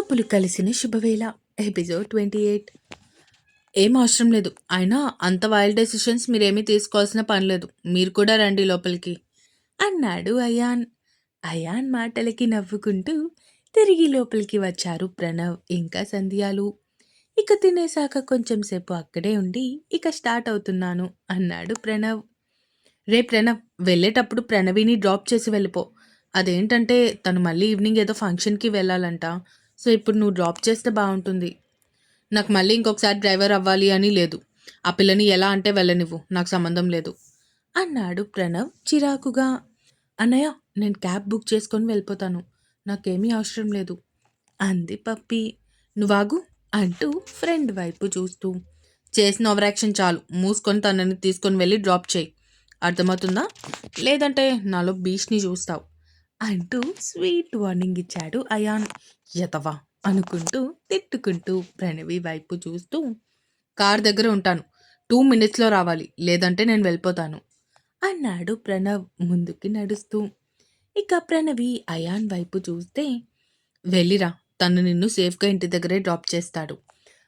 చూపులు కలిసిన శుభవేళ. Episode twenty eight. ఏం అవసరం లేదు. అయినా అంత వైల్డ్ డెసిషన్స్ మీరేమీ తీసుకోవాల్సిన పని లేదు. మీరు కూడా రండి లోపలికి. అన్నాడు అయాన్. అయాన్ మాటలకి నవ్వుకుంటూ తిరిగి లోపలికి వచ్చారు ప్రణవ్ ఇంకా సంధ్యాలు. ఇక తినేసాక కొంచెం సేపు అక్కడే ఉండి ఇక స్టార్ట్ అవుతున్నాను అన్నాడు ప్రణవ్. రే ప్రణవ్ వెళ్ళేటప్పుడు ప్రణవిని డ్రాప్ చేసి వెళ్ళిపో. అదేంటంటే తను మళ్ళీ ఈవినింగ్ ఏదో ఫంక్షన్కి వెళ్ళాలంట. సో ఇప్పుడు నువ్వు డ్రాప్ చేస్తే బాగుంటుంది. నాకు మళ్ళీ ఇంకొకసారి డ్రైవర్ అవ్వాలి అని లేదు. ఆ పిల్లని ఎలా అంటే వెళ్ళనివ్వు. నాకు సంబంధం లేదు. అన్నాడు ప్రణవ్ చిరాకుగా. అన్నయ్య నేను క్యాబ్ బుక్ చేసుకొని వెళ్ళిపోతాను. నాకేమీ అవసరం లేదు. అంది పప్పి. నువ్వాగు అంటూ ఫ్రెండ్ వైపు చూస్తూ. చేసిన ఓవరాక్షన్ చాలు. మూసుకొని తనని తీసుకొని వెళ్ళి డ్రాప్ చేయి. అర్థమవుతుందా? లేదంటే నాలో బీచ్ని చూస్తావు. అంటూ స్వీట్ వార్నింగ్ ఇచ్చాడు అయాన్. యతవా అనుకుంటూ తిట్టుకుంటూ ప్రణవి వైపు చూస్తూ కార్ దగ్గర ఉంటాను. టూ మినిట్స్లో రావాలి. లేదంటే నేను వెళ్ళిపోతాను. అన్నాడు ప్రణవ్ ముందుకి నడుస్తూ. ఇక ప్రణవి అయాన్ వైపు చూస్తే వెళ్ళిరా. తను నిన్ను సేఫ్గా ఇంటి దగ్గరే డ్రాప్ చేస్తాడు.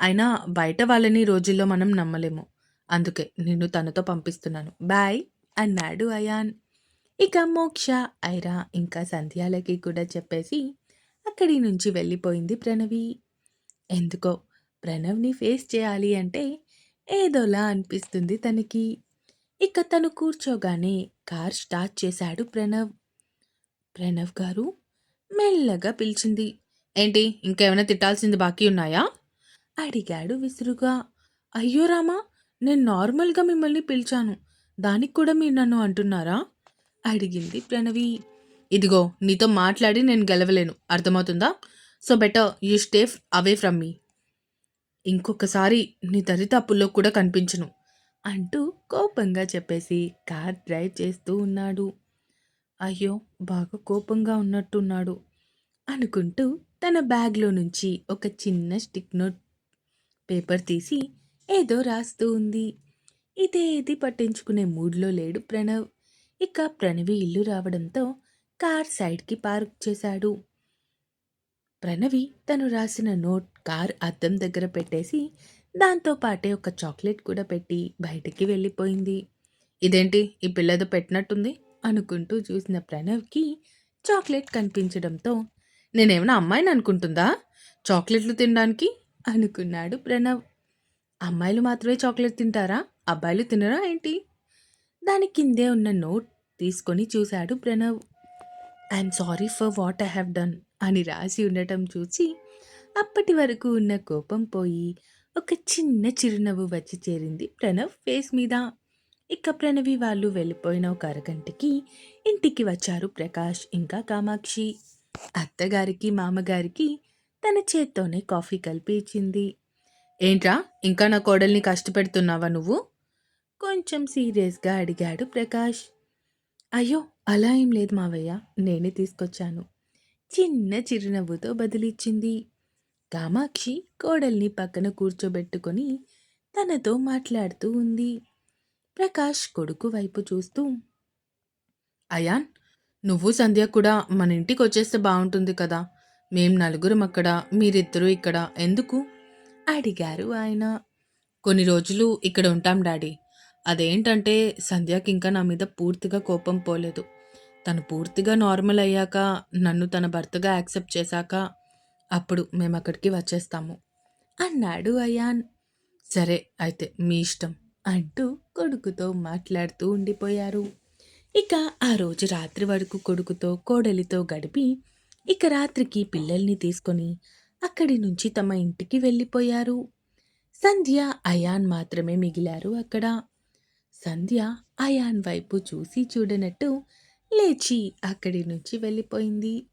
అయినా బయట వాళ్ళని రోజుల్లో మనం నమ్మలేము. అందుకే నిన్ను తనతో పంపిస్తున్నాను. బాయ్ అన్నాడు అయాన్. ఇక మోక్ష ఐరా ఇంకా సంధ్యాలకి కూడా చెప్పేసి అక్కడి నుంచి వెళ్ళిపోయింది ప్రణవి. ఎందుకో ప్రణవ్ని ఫేస్ చేయాలి అంటే ఏదోలా అనిపిస్తుంది తనకి. ఇక తను కూర్చోగానే కార్ స్టార్ట్ చేశాడు ప్రణవ్. ప్రణవ్ గారు మెల్లగా పిలిచింది ఏంటి ఇంకేమైనా తిట్టాల్సింది బాకీ ఉన్నాయా? అడిగాడు విసురుగా. అయ్యో రామా నేను నార్మల్గా మిమ్మల్ని పిలిచాను. దానికి కూడా మీరు నన్ను అంటున్నారా? అడిగింది ప్రణవి. ఇదిగో నీతో మాట్లాడి నేను గెలవలేను. అర్థమవుతుందా? So better you stay away from me. ఇంకొకసారి నీ దరితాపుల్లో కూడా కనిపించను అంటూ కోపంగా చెప్పేసి కార్ డ్రైవ్ చేస్తూ ఉన్నాడు. అయ్యో బాగా కోపంగా ఉన్నట్టున్నాడు అనుకుంటూ తన బ్యాగ్లో నుంచి ఒక చిన్న స్టిక్ నోట్ పేపర్ తీసి ఏదో రాస్తూ ఉంది. ఇదేది పట్టించుకునే మూడ్లో లేడు ప్రణవ్. ఇక ప్రణవి ఇల్లు రావడంతో కార్ సైడ్కి పార్క్ చేశాడు. ప్రణవి తను రాసిన నోట్ కార్ అద్దం దగ్గర పెట్టేసి దాంతో పాటే ఒక చాక్లెట్ కూడా పెట్టి బయటికి వెళ్ళిపోయింది. ఇదేంటి? ఈ పిల్లదో పెట్టినట్టుంది? అనుకుంటూ చూసిన ప్రణవ్కి చాక్లెట్ కనిపించడంతో నేనేమైనా అమ్మాయిని అనుకుంటుందా? చాక్లెట్లు తినడానికి? అనుకున్నాడు ప్రణవ్. అమ్మాయిలు మాత్రమే చాక్లెట్ తింటారా? అబ్బాయిలు తినరా ఏంటి? దాని కిందే ఉన్న నోట్ తీసుకొని చూశాడు Pranav. I'm sorry for what I have done అని రాసి ఉండటం చూసి అప్పటి వరకు ఉన్న కోపం పోయి ఒక చిన్న చిరునవ్వు వచ్చి చేరింది ప్రణవ్ ఫేస్ మీద. ఇక ప్రణవి వాళ్ళు వెళ్ళిపోయిన ఒక అరగంటకి ఇంటికి వచ్చారు ప్రకాష్ ఇంకా కామాక్షి. అత్తగారికి మామగారికి తన చేత్తోనే కాఫీ కలిపి ఇచ్చింది. ఏంట్రా ఇంకా నా కోడల్ని కష్టపెడుతున్నావా నువ్వు? కొంచెం సీరియస్గా అడిగాడు ప్రకాష్. అయ్యో అలా ఏం లేదు మావయ్య నేనే తీసుకొచ్చాను. చిన్న చిరునవ్వుతో బదిలిచ్చింది. కామాక్షి కోడల్ని పక్కన కూర్చోబెట్టుకొని తనతో మాట్లాడుతూ ఉంది. ప్రకాష్ కొడుకు వైపు చూస్తూ అయాన్ నువ్వు సంధ్య కూడా మన ఇంటికి వచ్చేస్తే బాగుంటుంది కదా మేం నలుగురం అక్కడ మీరిద్దరూ ఇక్కడ ఎందుకు? అడిగారు ఆయన. కొన్ని రోజులు ఇక్కడ ఉంటాం డాడీ అదేంటంటే సంధ్యకి ఇంకా నా మీద పూర్తిగా కోపం పోలేదు. తను పూర్తిగా నార్మల్ అయ్యాక నన్ను తన భర్తగా యాక్సెప్ట్ చేశాక అప్పుడు మేము అక్కడికి వచ్చేస్తాము. అన్నాడు అయాన్. సరే అయితే మీ ఇష్టం అంటూ కొడుకుతో మాట్లాడుతూ ఉండిపోయారు. ఇక ఆ రోజు రాత్రి వరకు కొడుకుతో కోడలితో గడిపి ఇక రాత్రికి పిల్లల్ని తీసుకొని అక్కడి నుంచి తమ ఇంటికి వెళ్ళిపోయారు. సంధ్య అయాన్ మాత్రమే మిగిలారు అక్కడ. సంధ్య అయాన్ వైపు చూసి చూడనట్టు లేచి అక్కడి నుంచి వెళ్ళిపోయింది.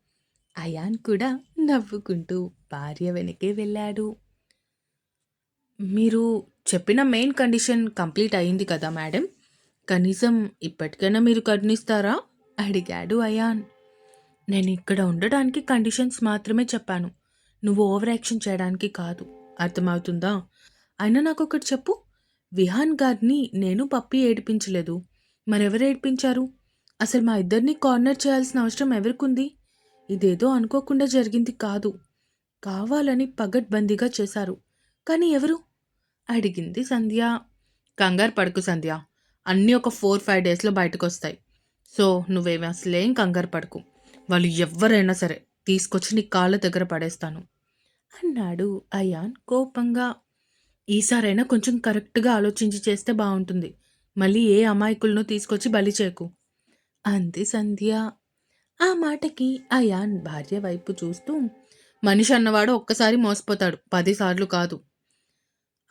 అయాన్ కూడా నవ్వుకుంటూ భార్య వెనకే వెళ్ళాడు. మీరు చెప్పిన మెయిన్ కండిషన్ కంప్లీట్ అయింది కదా మేడం? కనీసం ఇప్పటికైనా మీరు కరుణిస్తారా? అడిగాడు అయాన్. నేను ఇక్కడ ఉండడానికి కండిషన్స్ మాత్రమే చెప్పాను. నువ్వు ఓవర్ యాక్షన్ చేయడానికి కాదు. అర్థమవుతుందా? అయినా నాకు ఒకటి చెప్పు. విహాన్ గారిని నేను పప్పి ఏడిపించలేదు మరెవరు ఏడిపించారు అసలు మా ఇద్దరిని కార్నర్ చేయాల్సిన అవసరం ఎవరికుంది ఇదేదో అనుకోకుండా జరిగింది కాదు కావాలని పగడ్బందీగా చేశారు. కానీ ఎవరు? అడిగింది సంధ్య. కంగారు పడకు సంధ్య. అన్నీ ఒక 4, 5 డేస్‌లో బయటకొస్తాయి. సో, నువ్వేమి అసలేం కంగారు పడకు. వాళ్ళు ఎవరైనా సరే తీసుకొచ్చి నీ కాళ్ళ దగ్గర పడేస్తాను. అన్నాడు అయాన్ కోపంగా. ఈసారైనా కొంచెం కరెక్ట్‌గా ఆలోచించి చేస్తే బాగుంటుంది మళ్ళీ ఏ అమాయకులను తీసుకొచ్చి బలి చేయకు. అంది సంధ్య. ఆ మాటకి అయాన్ భార్య వైపు చూస్తూ మనిషి అన్నవాడు ఒక్కసారి మోసపోతాడు. పదిసార్లు కాదు.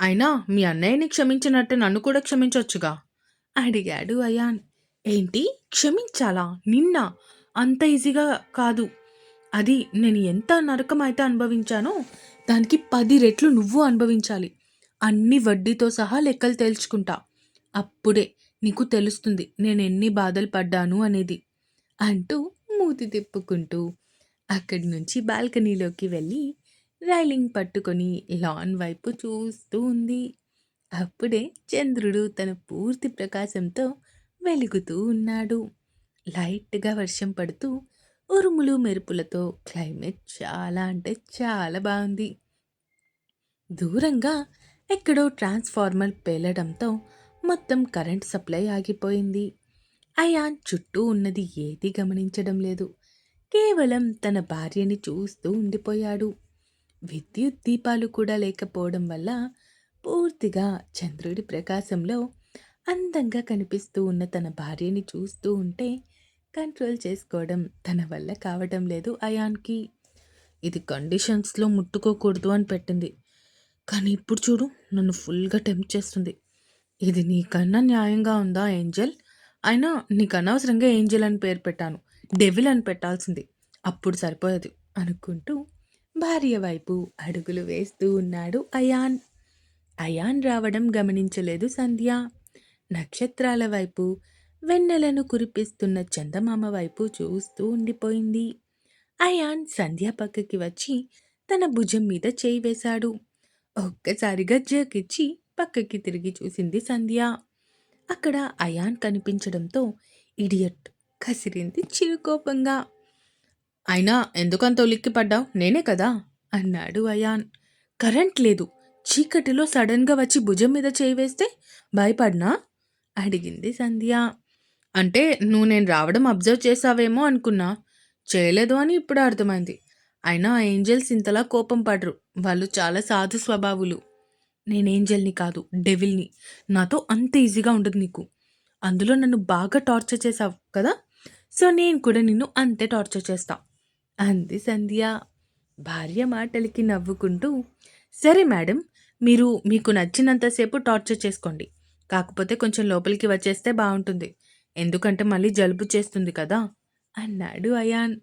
అయినా మీ అన్నయ్యని క్షమించినట్టు నన్ను కూడా క్షమించొచ్చుగా? అడిగాడు అయాన్. ఏంటి? క్షమించాలా? నిన్న అంత ఈజీగా కాదు. అది నేను ఎంత నరకం అయితే అనుభవించానో దానికి పది రెట్లు నువ్వు అనుభవించాలి. అన్ని వడ్డీతో సహా లెక్కలు తేల్చుకుంటా. అప్పుడే నీకు తెలుస్తుంది నేను ఎన్ని బాధలు పడ్డాను అనేది. అంటూ మూతి తిప్పుకుంటూ అక్కడి నుంచి బాల్కనీలోకి వెళ్ళి రైలింగ్ పట్టుకొని లాన్ వైపు చూస్తూ ఉంది. అప్పుడే చంద్రుడు తన పూర్తి ప్రకాశంతో వెలుగుతూ ఉన్నాడు. లైట్‌గా వర్షం పడుతూ ఉరుములు, మెరుపులతో క్లైమేట్ చాలా అంటే చాలా బాగుంది దూరంగా ఎక్కడో ట్రాన్స్‌ఫార్మర్ పేలడంతో మొత్తం కరెంట్ సప్లై ఆగిపోయింది. అయాన్ చుట్టూ ఉన్నది ఏదీ గమనించడం లేదు. కేవలం తన భార్యని చూస్తూ ఉండిపోయాడు. విద్యుత్ దీపాలు కూడా లేకపోవడం వల్ల పూర్తిగా చంద్రుడి ప్రకాశంలో అందంగా కనిపిస్తూ ఉన్న తన భార్యని చూస్తూ ఉంటే కంట్రోల్ చేసుకోవడం తన వల్ల కావడం లేదు అయాన్‌కి. ఇది కండిషన్స్‌లో ముట్టుకోకూడదు అని పెట్టింది. కానీ ఇప్పుడు చూడు నన్ను ఫుల్‌గా టెంప్ట్ చేస్తుంది. ఇది నీకన్నా న్యాయంగా ఉందా ఏంజెల్? అయినా నీకు అనవసరంగా ఏంజెల్ అని పేరు పెట్టాను. డెవిల్ అని పెట్టాల్సింది. అప్పుడు సరిపోయేది అనుకుంటూ భార్య వైపు అడుగులు వేస్తూ ఉన్నాడు అయాన్. అయాన్ రావడం గమనించలేదు సంధ్య. నక్షత్రాల వైపు, వెన్నెలను కురిపిస్తున్న చందమామ వైపు చూస్తూ ఉండిపోయింది. అయాన్ సంధ్య పక్కకి వచ్చి తన భుజం మీద చేయి వేశాడు. ఒక్కసారిగా జర్క్ ఇచ్చి పక్కకి తిరిగి చూసింది సంధ్య. అక్కడ అయాన్ కనిపించడంతో ఇడియట్ కసిరింది చిరుకోపంగా. అయినా ఎందుకంత ఉలిక్కిపడ్డావు? నేనే కదా! అన్నాడు అయాన్. కరెంట్ లేదు. చీకటిలో సడన్‌గా వచ్చి భుజం మీద చేయి వేస్తే అడిగింది సంధ్య. అంటే నువ్వు నేను రావడం అబ్జర్వ్ చేసావేమో అనుకున్నా. చేయలేదు అని ఇప్పుడు అర్థమైంది. అయినా ఏంజల్స్ ఏంజెల్స్ ఇంతలా కోపం పడరు. వాళ్ళు చాలా సాధు స్వభావులు. నేను ఏంజెల్‌ని కాదు. డెవిల్‌ని. నాతో అంత ఈజీగా ఉండదు నీకు. అందులో నన్ను బాగా టార్చర్ చేసావు కదా! సో నేను కూడా నిన్ను అంతే టార్చర్ చేస్తా. అంది సంధ్య. భార్య మాటలకి నవ్వుకుంటూ సరే మేడం. మీరు మీకు నచ్చినంతసేపు టార్చర్ చేసుకోండి. కాకపోతే కొంచెం లోపలికి వచ్చేస్తే బాగుంటుంది ఎందుకంటే మళ్ళీ జలుబు చేస్తుంది కదా! అన్నాడు అయాన్.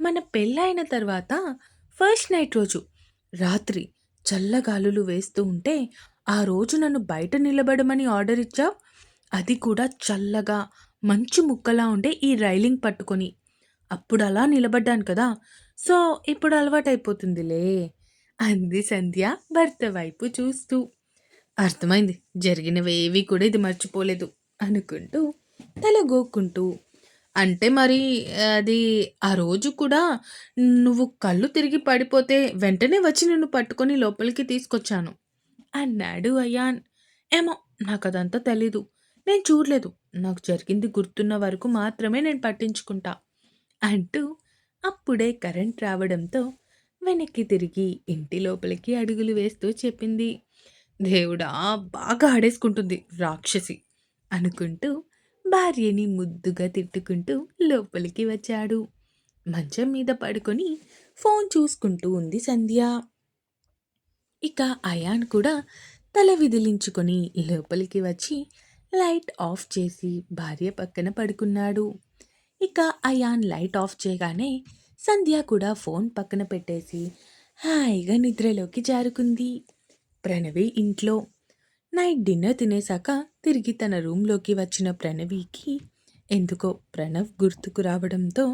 మన పెళ్ళైన తర్వాత ఫస్ట్ నైట్ రోజు రాత్రి చల్లగాలులు వేస్తూ ఉంటే ఆ రోజు నన్ను బయట నిలబడమని ఆర్డర్ ఇచ్చావు. అది కూడా చల్లగా మంచు ముక్కలా ఉండే ఈ రైలింగ్ పట్టుకొని. అప్పుడు అలా నిలబడ్డాను కదా! సో ఇప్పుడు అలవాటైపోతుందిలే. అంది సంధ్య భర్త వైపు చూస్తూ. అర్థమైంది. జరిగినవేవీ కూడా ఇది మర్చిపోలేదు అనుకుంటూ తల గోక్కుంటూ అంటే మరి అది ఆ రోజు కూడా నువ్వు కళ్ళు తిరిగి పడిపోతే వెంటనే వచ్చి నిన్ను పట్టుకొని లోపలికి తీసుకొచ్చాను. అన్నాడు అయాన్. ఏమో నాకు అదంతా తెలీదు. నేను చూడలేదు. నాకు జరిగింది గుర్తున్న వరకు మాత్రమే నేను పట్టించుకుంటా. అంటూ అప్పుడే కరెంట్ రావడంతో వెనక్కి తిరిగి ఇంటి లోపలికి అడుగులు వేస్తూ చెప్పింది. దేవుడా! బాగా ఆడేసుకుంటుంది రాక్షసి అనుకుంటూ భార్యని ముద్దుగా తిట్టుకుంటూ లోపలికి వచ్చాడు. మంచం మీద పడుకొని ఫోన్ చూసుకుంటూ ఉంది సంధ్య. ఇక అయాన్ కూడా తల విదిలించుకొని లోపలికి వచ్చి లైట్ ఆఫ్ చేసి భార్య పక్కన పడుకున్నాడు. ఇక అయాన్ లైట్ ఆఫ్ చేయగానే సంధ్య కూడా ఫోన్ పక్కన పెట్టేసి హాయిగా నిద్రలోకి జారుకుంది. ప్రణవి ఇంట్లో. నైట్ డిన్నర్ తినేశాక తిరిగి తన రూమ్‌లోకి వచ్చిన ప్రణవికి ఎందుకో ప్రణవ్ గుర్తుకు రావడంతో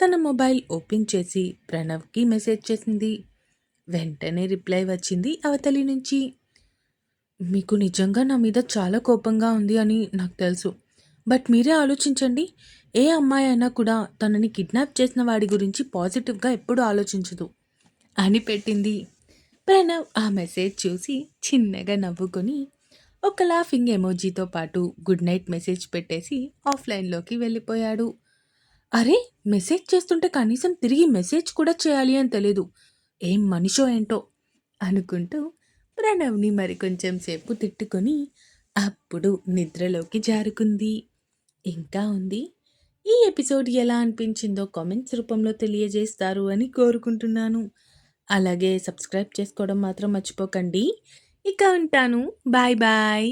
తన మొబైల్ ఓపెన్ చేసి ప్రణవ్‌కి మెసేజ్ చేసింది. వెంటనే రిప్లై వచ్చింది అవతలి నుంచి. మీకు నిజంగా నా మీద చాలా కోపంగా ఉంది అని నాకు తెలుసు. బట్ మీరే ఆలోచించండి. ఏ అమ్మాయి అయినా కూడా తనని కిడ్నాప్ చేసిన వాడి గురించి పాజిటివ్‌గా ఎప్పుడూ ఆలోచించదు. అని పెట్టింది ప్రణవ్ ఆ మెసేజ్ చూసి చిన్నగా నవ్వుకొని ఒక లాఫింగ్ ఎమోజీతో పాటు గుడ్ నైట్ మెసేజ్ పెట్టేసి ఆఫ్లైన్లోకి వెళ్ళిపోయాడు. అరే మెసేజ్ చేస్తుంటే కనీసం తిరిగి మెసేజ్ కూడా చేయాలి అని తెలీదు. ఏం మనిషో ఏంటో అనుకుంటూ ప్రణవ్ని మరి కొంచెం సేపు తిట్టుకొని అప్పుడు నిద్రలోకి జారుకుంది. ఇంకా ఉంది. ఈ ఎపిసోడ్ ఎలా అనిపించిందో కామెంట్స్ రూపంలో తెలియజేస్తారు అని కోరుకుంటున్నాను. అలాగే సబ్స్క్రైబ్ చేసుకోవడం మాత్రం మర్చిపోకండి. ఇక ఉంటాను. Bye bye.